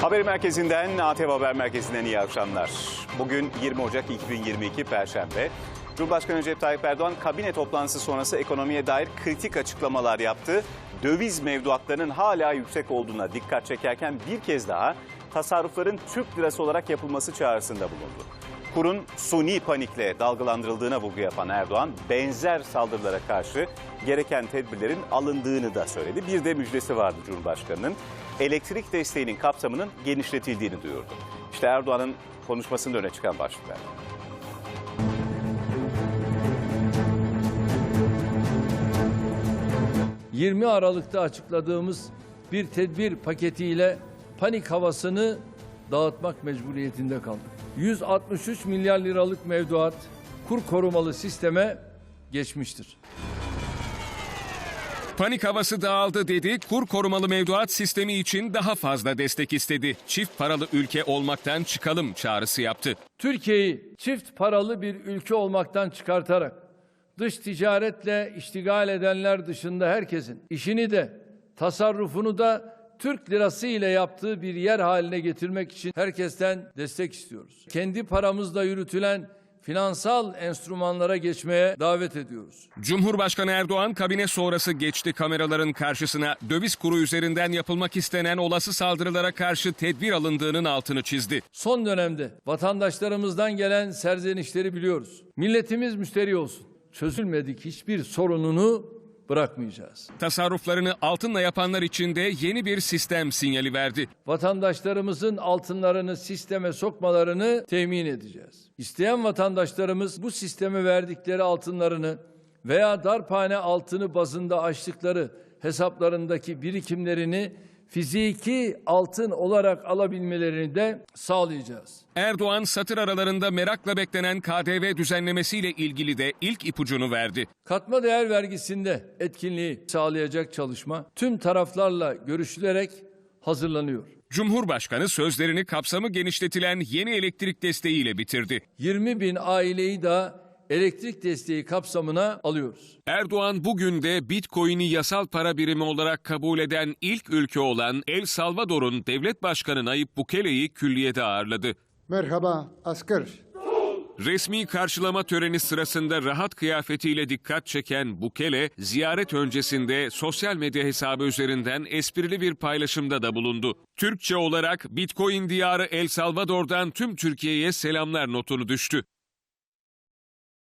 Haber merkezinden, ATV Haber Merkezi'nden iyi akşamlar. Bugün 20 Ocak 2022 Perşembe. Cumhurbaşkanı Recep Tayyip Erdoğan kabine toplantısı sonrası ekonomiye dair kritik açıklamalar yaptı. Döviz mevduatlarının hala yüksek olduğuna dikkat çekerken bir kez daha tasarrufların Türk lirası olarak yapılması çağrısında bulundu. Kurun suni panikle dalgalandırıldığına vurgu yapan Erdoğan, benzer saldırılara karşı gereken tedbirlerin alındığını da söyledi. Bir de müjdesi vardı Cumhurbaşkanı'nın. Elektrik desteğinin kapsamının genişletildiğini duyurdu. İşte Erdoğan'ın konuşmasında öne çıkan başlıklar. 20 Aralık'ta açıkladığımız bir tedbir paketiyle panik havasını dağıtmak mecburiyetinde kaldık. 163 milyar liralık mevduat kur korumalı sisteme geçmiştir. Panik havası dağıldı dedi, kur korumalı mevduat sistemi için daha fazla destek istedi. Çift paralı ülke olmaktan çıkalım çağrısı yaptı. Türkiye'yi çift paralı bir ülke olmaktan çıkartarak dış ticaretle iştigal edenler dışında herkesin işini de tasarrufunu da Türk lirası ile yaptığı bir yer haline getirmek için herkesten destek istiyoruz. Kendi paramızla yürütülen finansal enstrümanlara geçmeye davet ediyoruz. Cumhurbaşkanı Erdoğan kabine sonrası geçti kameraların karşısına döviz kuru üzerinden yapılmak istenen olası saldırılara karşı tedbir alındığının altını çizdi. Son dönemde vatandaşlarımızdan gelen serzenişleri biliyoruz. Milletimiz müşteri olsun. Çözülmedik hiçbir sorununu bırakmayacağız. Tasarruflarını altınla yapanlar için de yeni bir sistem sinyali verdi. Vatandaşlarımızın altınlarını sisteme sokmalarını temin edeceğiz. İsteyen vatandaşlarımız bu sisteme verdikleri altınlarını veya darphane altını bazında açtıkları hesaplarındaki birikimlerini fiziki altın olarak alabilmelerini de sağlayacağız. Erdoğan satır aralarında merakla beklenen KDV düzenlemesiyle ilgili de ilk ipucunu verdi. Katma değer vergisinde etkinliği sağlayacak çalışma tüm taraflarla görüşülerek hazırlanıyor. Cumhurbaşkanı sözlerini kapsamı genişletilen yeni elektrik desteğiyle bitirdi. 20 bin aileyi da elektrik desteği kapsamına alıyoruz. Erdoğan bugün de Bitcoin'i yasal para birimi olarak kabul eden ilk ülke olan El Salvador'un devlet başkanı Nayib Bukele'yi külliyede ağırladı. Merhaba asker. Resmi karşılama töreni sırasında rahat kıyafetiyle dikkat çeken Bukele, ziyaret öncesinde sosyal medya hesabı üzerinden esprili bir paylaşımda da bulundu. Türkçe olarak Bitcoin diyarı El Salvador'dan tüm Türkiye'ye selamlar notunu düştü.